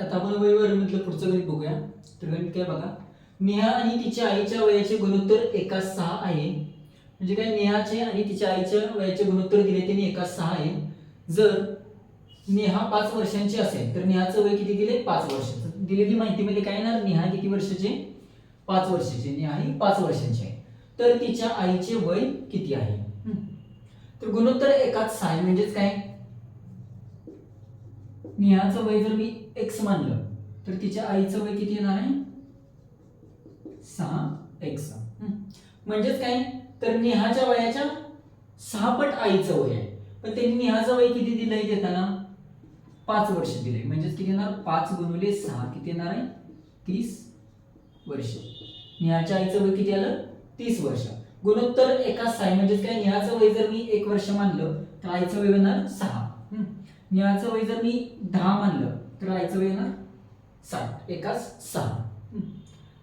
आता आपण वयवर म्हटलं पुढचं गणित बघूया. तर गणित काय बघा. नेहा आणि तिच्या आईच्या वयाचे गुणोत्तर एकाच सहा आहे. म्हणजे काय नेहाचे आणि तिच्या आईच्या वयाचे गुणोत्तर दिले त्यांनी एका सहा आहे. जर नेहा पाच वर्षांची असेल तर नेहाचं वय किती दिले? पाच वर्ष. दिलेली माहितीमध्ये म्हणजे काय येणार? नेहा किती वर्षाचे? पाच वर्षाचे. नेहा ही पाच वर्षांची आहे. तर तिच्या आईचे वय किती आहे? तर गुणोत्तर एकाच सहा आहे. म्हणजेच काय? नेहाचं वय जर मी एक्स मानलं तर तिच्या आईचं वय किती येणार आहे? सहा एक्स म्हणजेच काय? तर नेहाच्या वयाच्या सहा पट आईचं वय आहे. पण त्यांनी नेहाचं वय किती दिलंय देताना? पाच वर्ष दिले म्हणजेच किती येणार? पाच गुणवले सहा किती येणार आहे? तीस वर्ष. नेहाच्या आईचं वय किती आलं? तीस वर्ष. गुणोत्तर एका साय म्हणजेच काय? नेहाचं वय जर मी एक वर्ष मानलं तर आईचं वय येणार सहा. नेहाचं वय जर मी दहा मानलं तर आईचं वय येणार साठ एकाच सहा.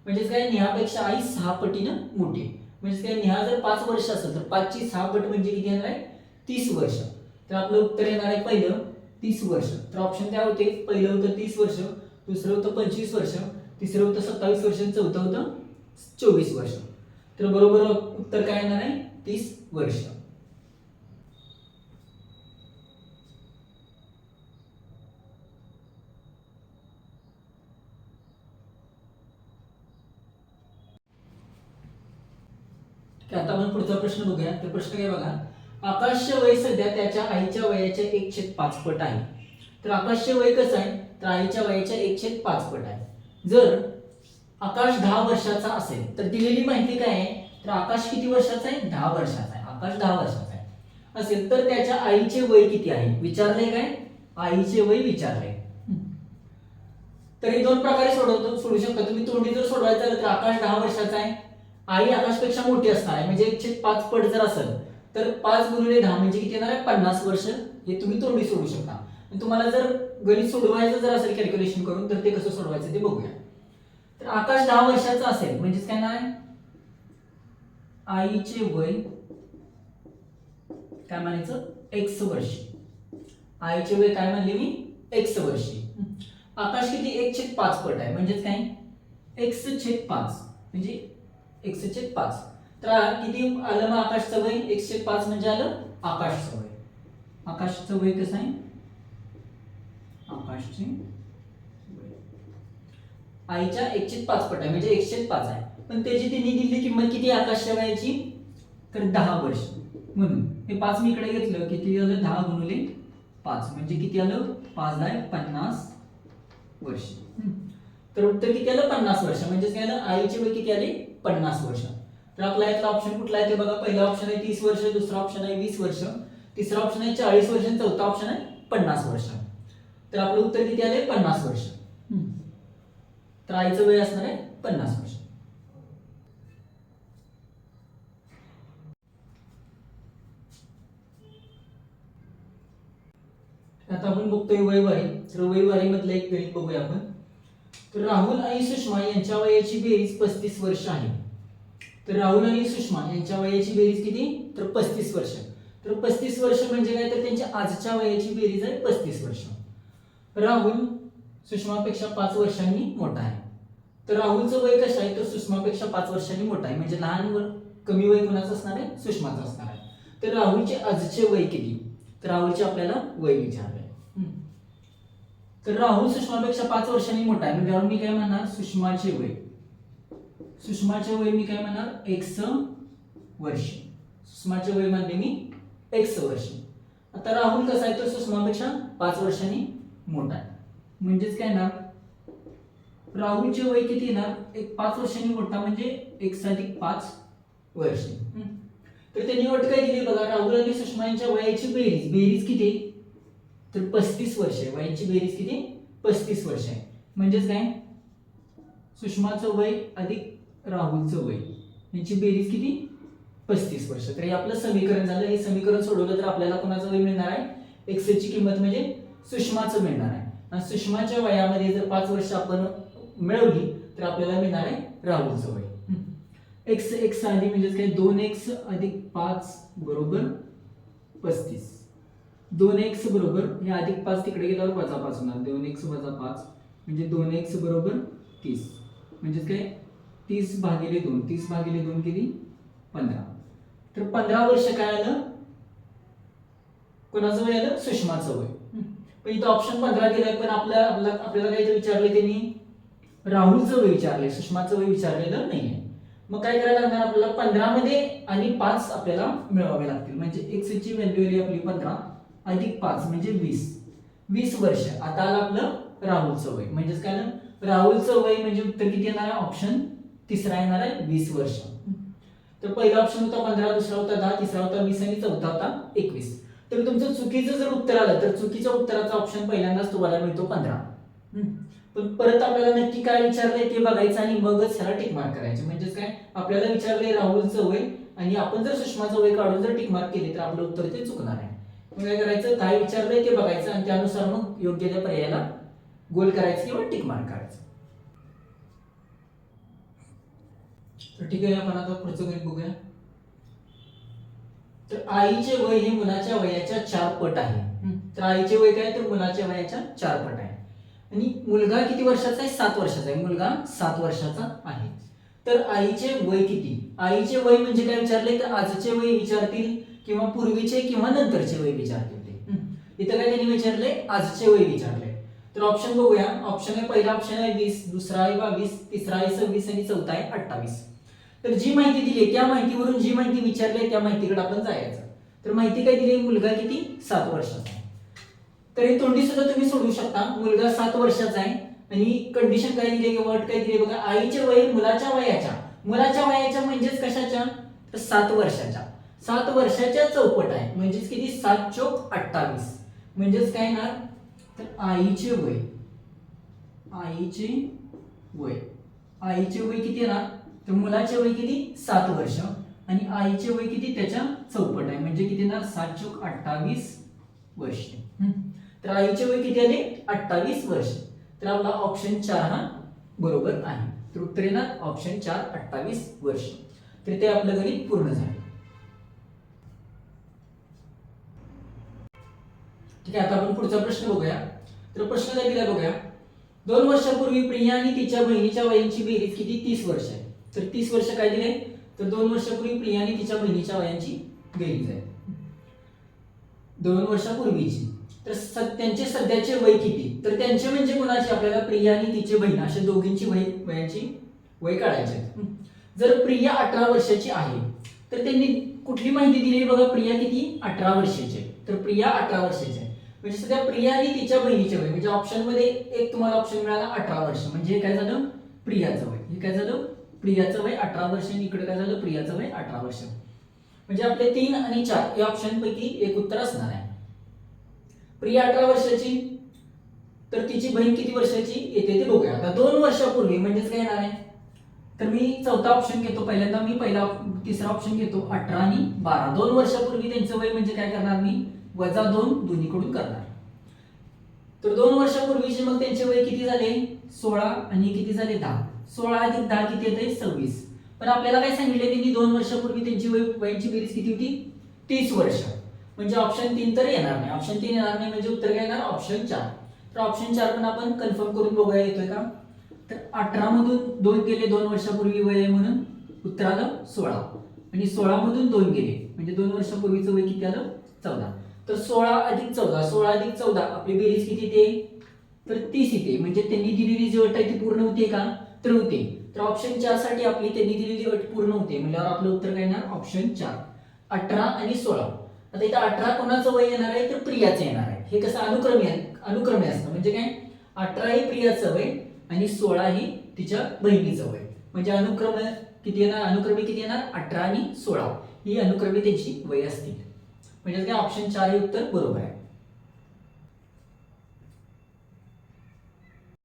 म्हणजेच काय नेहापेक्षा आई सहा पटीनं मोठी. म्हणजेच काय नेहा जर पाच वर्ष असेल तर पाचची सहा पट म्हणजे किती येणार आहे? तीस वर्ष. तर आपलं उत्तर येणार आहे पहिलं तीस वर्ष. तर ऑप्शन काय होते? पहिलं होतं तीस वर्ष दुसरं होतं पंचवीस वर्ष तिसरं होतं सत्तावीस वर्ष आणि चौथं होतं चोवीस वर्ष. तर बरोबर उत्तर काय येणार आहे? तीस वर्ष. तर आता आपण पुढचा प्रश्न बघूया. तर प्रश्न काय बघा? आकाशचे वय सध्या त्याच्या आईच्या वयाच्या एक छेद पाच पट आहे. तर आकाशचे वय कसं आहे? तर आईच्या वयाच्या एक छेद पाच पट आहे. जर आकाश दहा वर्षाचा असेल तर दिलेली माहिती काय आहे? तर आकाश किती वर्षाचा आहे? दहा वर्षाचा आहे. आकाश दहा वर्षाचा आहे. असेल तर त्याच्या आईचे वय किती आहे? विचारले काय? आईचे वय विचारले तर हे दोन प्रकारे सोडवतो सोडू शकता. तुम्ही तोंडी जर सोडवायचं तर आकाश दहा वर्षाचा आहे. आई आकाशपेक्षा मोठी असणार आहे. म्हणजे एकशे पाच पट जर असेल तर पाच गुणिले दहा म्हणजे किती येणार आहे? पन्नास वर्ष. हे तुम्ही तोंडी सोडू शकता. तुम्हाला जर गणित सोडवायचं जर असेल कॅल्क्युलेशन करून तर ते कसं सोडवायचं ते बघूया. तर आकाश दहा वर्षाचा असेल म्हणजेच काय नाही आईचे वय काय म्हणायचं? एक्स वर्षी. आईचे वय काय म्हणले मी? एक्स वर्षी. आकाश किती? एक छेद पाच पट आहे. म्हणजेच काय? एक्स छेद पाच. म्हणजे एकशे पाच. तर किती आलं मग आकाशचं वय एकशे पाच म्हणजे आलं आकाशचं वय आकाशचं वय कसं आहे आकाशचे आईच्या एकशे पाच पट आहे म्हणजे एकशे पाच आहे. पण त्याची त्यांनी दिली किंमत किती आकाश आकाशच्या वयाची तर दहा वर्ष. म्हणून हे पाच मी इकडे घेतलं किती आलं? दहा गुणुले पाच. म्हणजे किती आलं? पाच दहा पन्नास वर्ष. हम्म. तर उत्तर किती आलं? पन्नास वर्ष. म्हणजे काय आलं? आईचे वय किती आले? पन्नास वर्ष. तर आपला यातला ऑप्शन कुठला आहे ते बघा. पहिला ऑप्शन आहे तीस वर्ष दुसरा ऑप्शन आहे वीस वर्ष. तिसरा ऑप्शन आहे चाळीस वर्ष आणि चौथा ऑप्शन आहे पन्नास वर्ष. तर आपलं उत्तर किती आले पन्नास वर्ष. हम्म. तर आईचं वय असणार आहे पन्नास वर्ष. आता आपण बघतोय वयवारी तर वयवारीमधलं एक गणित बघूया आपण. तर राहुल आणि सुषमा यांच्या वयाची बेरीज पस्तीस वर्ष आहे. तर राहुल आणि सुषमा यांच्या वयाची बेरीज किती? तर पस्तीस वर्ष. तर पस्तीस वर्ष म्हणजे काय? तर त्यांच्या आजच्या वयाची बेरीज आहे पस्तीस वर्ष. राहुल सुषमापेक्षा पाच वर्षांनी मोठा आहे. तर राहुलचं वय कसं आहे? तर सुषमापेक्षा पाच वर्षांनी मोठा आहे. म्हणजे लहान व कमी वय कोणाचं असणार आहे? सुषमाचं असणार आहे. तर राहुलचे आजचे वय किती? तर राहुलचे आपल्याला वय विचारलंय तर राहुल सुषमापेक्षा पाच वर्षांनी मोठा आहे. म्हणजे मी काय म्हणणार? सुषमाचे वय. सुषमाचे वय मी काय म्हणणार? एक्स वर्ष. सुषमाचे वय म्हणले मी एक्स वर्ष. आता राहुल कसा आहे? तर सुषमापेक्षा पाच वर्षांनी मोठा आहे. म्हणजेच काय ना राहुलचे वय किती येणार? एक पाच वर्षांनी मोठा म्हणजे एक अधिक पाच वर्ष. तर त्यांनी अट काय दिली बघा. राहुल आणि सुषमा यांच्या वयाची बेरीज. बेरीज किती? तर पस्तीस वर्ष आहे. वयाची बेरीज किती? पस्तीस वर्ष आहे. म्हणजेच काय? सुषमाचं वय अधिक राहुलचं वय. यांची बेरीज किती? पस्तीस वर्ष. तर हे आपलं समीकरण झालं. हे समीकरण सोडवलं तर आपल्याला कोणाचं वय मिळणार आहे? एक्सची किंमत म्हणजे सुषमाचं मिळणार आहे. आणि सुषमाच्या वयामध्ये जर पाच वर्ष आपण मिळवली तर आपल्याला मिळणार आहे राहुलचं वय. एक्स एक्स आधी म्हणजेच काय? दोन एक्स अधिक पाच बरोबर पस्तीस. दोन एक्स बरोबर हे अधिक पाच तिकडे गेल्यावर वजा पाच होणार. दोन एक्स वजा पाच म्हणजे दोन एक्स बरोबर तीस. म्हणजेच काय? तीस भागिले दोन. तीस भागिले दोन किती? पंधरा. तर पंधरा वर्ष काय आलं? कोणाचं वय आलं? सुषमाचं वय. पण इथं ऑप्शन पंधरा दिलाय पण आपल्या आपल्या आपल्याला काय विचारले त्यांनी? राहुलचं वय विचारलंय सुषमाचं वय विचारलेलं नाहीये मग काय करायला लागणार? आपल्याला पंधरा मध्ये आणि पाच आपल्याला मिळवावे लागतील. म्हणजे एक्स ची व्हॅल्यू आली आपली पंधरा. अधिक पाच म्हणजे वीस. वीस वर्ष. आता आलं आपलं राहुलचं वय. म्हणजेच काय ना राहुलचं वय म्हणजे उत्तर किती येणार आहे? ऑप्शन तिसरा येणार आहे वीस वर्ष. तर पहिला ऑप्शन होता पंधरा दुसरा होता दहा तिसरा होता वीस आणि चौथा होता एकवीस. तर तुमचं चुकीचं जर उत्तर आलं तर चुकीच्या उत्तराचा ऑप्शन पहिल्यांदाच तुम्हाला मिळतो पंधरा. पण परत आपल्याला नक्की काय विचारलंय ते बघायचं आणि मगच ह्याला टिक मार्क करायचे. म्हणजेच काय? आपल्याला विचारलंय राहुलचं वय आणि आपण जर सुषमाचं वय काढून जर टिक मार्क केले तर आपलं उत्तर ते चुकणार आहे. मग काय करायचं काय विचारलंय ते बघायचं आणि त्यानुसार मग योग्य त्या पर्यायाला गोल करायचं किंवा टिक मार्क करायचं. तर ठीक आहे आपण आता पुढचं गणित बघूया. तर आईचे वय हे मुलाच्या वयाच्या चार पट आहे. तर आईचे वय काय? तर मुलाच्या वयाच्या चार पट आहे. आणि मुलगा किती वर्षाचा आहे? सात वर्षाचा आहे. मुलगा सात वर्षाचा आहे. तर आईचे वय किती? आईचे वय म्हणजे काय विचारले तर आजचे वय विचारतील किंवा पूर्वीचे किंवा नंतरचे वय विचारतील ते हम्म. इथं काय त्यांनी विचारले आजचे वय विचारले तर ऑप्शन बघूया. ऑप्शन आहे पहिला ऑप्शन आहे वीस दुसरा आहे बावीस तिसरा आहे सव्वीस आणि चौथा आहे अठ्ठावीस. तर जी माहिती दिली आहे त्या माहितीवरून जी माहिती विचारली आहे त्या माहितीकडे आपण जायचं. तर माहिती काय दिली मुलगा किती? सात वर्षाचा तर हे तोंडी सुद्धा तुम्ही सोडवू शकता. मुलगा सात वर्षाचा आहे. आणि कंडिशन काय दिली वर्ड काय दिली बघा. आईचे वय मुलाच्या वयाच्या. मुलाच्या वयाच्या म्हणजेच कशाच्या? तर सात वर्षाच्या. सात वर्षाच्या चौपट आहे. म्हणजेच किती? सात चौक अठ्ठावीस. म्हणजेच काय ना तर आईचे वय. आईचे वय. आईचे वय किती येणार? तर मुलाचे वय किती? सात वर्ष. आणि आईचे वय किती? त्याच्या चौपट आहे. म्हणजे किती येणार? सात चौक अठ्ठावीस वर्ष. हम्म. तर आईचे वय किती आले? अठ्ठावीस वर्ष. तर आपला ऑप्शन चार हा बरोबर आहे. तर उत्तर येणार ऑप्शन चार अठ्ठावीस वर्ष. तर ते आपलं गणित पूर्ण झालं. ठीक आहे आता आपण पुढचा प्रश्न बघूया. तर प्रश्न काय दिला बघूया. दोन वर्षापूर्वी प्रिया आणि तिच्या बहिणीच्या वयांची बेरीज किती? तीस वर्ष आहे. तर तीस वर्ष काय दिले? तर दोन वर्षापूर्वी प्रिया आणि तिच्या बहिणीच्या वयांची बेरीज आहे. दोन वर्षापूर्वीची. तर त्यांचे सध्याचे वय किती? तर त्यांचे म्हणजे कोणाचे? आपल्याला प्रिया आणि तिचे बहीण अशा दोघींची वय वयांची वय काढायचे. जर प्रिया अठरा वर्षाची आहे तर त्यांनी कुठली माहिती दिली? बघा प्रिया किती? अठरा वर्षाची आहे. तर प्रिया अठरा वर्षाची आहे. म्हणजे सध्या प्रिया आणि तिच्या बहिणीचे वय म्हणजे ऑप्शनमध्ये एक तुम्हाला ऑप्शन मिळाला अठरा वर्ष. म्हणजे काय झालं? प्रियाचं वय. हे काय झालं? प्रियाचं वय अठरा वर्ष आणि इकडे काय झालं? प्रियाचं वय अठरा वर्ष. म्हणजे आपले तीन आणि चार या ऑप्शन पैकी एक उत्तर असणार आहे. प्रिया अठरा वर्षाची तर तिची बहीण किती वर्षाची? येते ते बघूया. आता दोन वर्षापूर्वी म्हणजेच काय येणार आहे? तर मी चौथा ऑप्शन घेतो. पहिल्यांदा मी पहिला तिसरा ऑप्शन घेतो. अठरा आणि बारा. दोन वर्षापूर्वी त्यांचं वय म्हणजे काय करणार मी? वजा दोन दोन्हीकडून करणार. तर दोन वर्षापूर्वीचे मग त्यांचे वय किती झाले? सोळा आणि किती झाले? दहा. सोळा अधिक दहा किती येते सव्वीस. पण आपल्याला काय सांगितले त्यांनी? दोन वर्षापूर्वी त्यांची वय वयांची बेरीज किती होती? तीस वर्ष. म्हणजे ऑप्शन तीन तर येणार नाही. ऑप्शन तीन येणार नाही म्हणजे उत्तर काय येणार? ऑप्शन चार. तर ऑप्शन चार पण आपण कन्फर्म करून बघायला येतोय का? तर अठरा मधून दोन गेले दोन वर्षापूर्वी वय आहे म्हणून. उत्तर आलं सोळा. आणि सोळा मधून दोन गेले. म्हणजे दोन वर्षापूर्वीचं वय किती आलं? चौदा. तर सोळा अधिक चौदा सोळा अधिक चौदा आपली बेरीज किती येते? तर तीस येते. म्हणजे त्यांनी दिलेली जी अट आहे ती पूर्ण होते का? तर होते. तर ऑप्शन चारसाठी आपली त्यांनी दिलेली अट पूर्ण होते. म्हणल्यावर आपलं उत्तर काय येणार? ऑप्शन चार. अठरा आणि सोळा. आता इथं अठरा कोणाचं वय येणार आहे? तर प्रियाचं येणार आहे. हे कसं अनुक्रमे आहे अनुक्रमे असतं. म्हणजे काय? अठरा हे प्रियाचं वय आणि सोळा ही तिच्या बहिणीचं वय. म्हणजे अनुक्रमे किती येणार? अनुक्रमे किती येणार? अठरा आणि सोळा. ही अनुक्रमे त्यांची वय असतील. म्हणजे काय ऑप्शन चार उत्तर बरोबर आहे.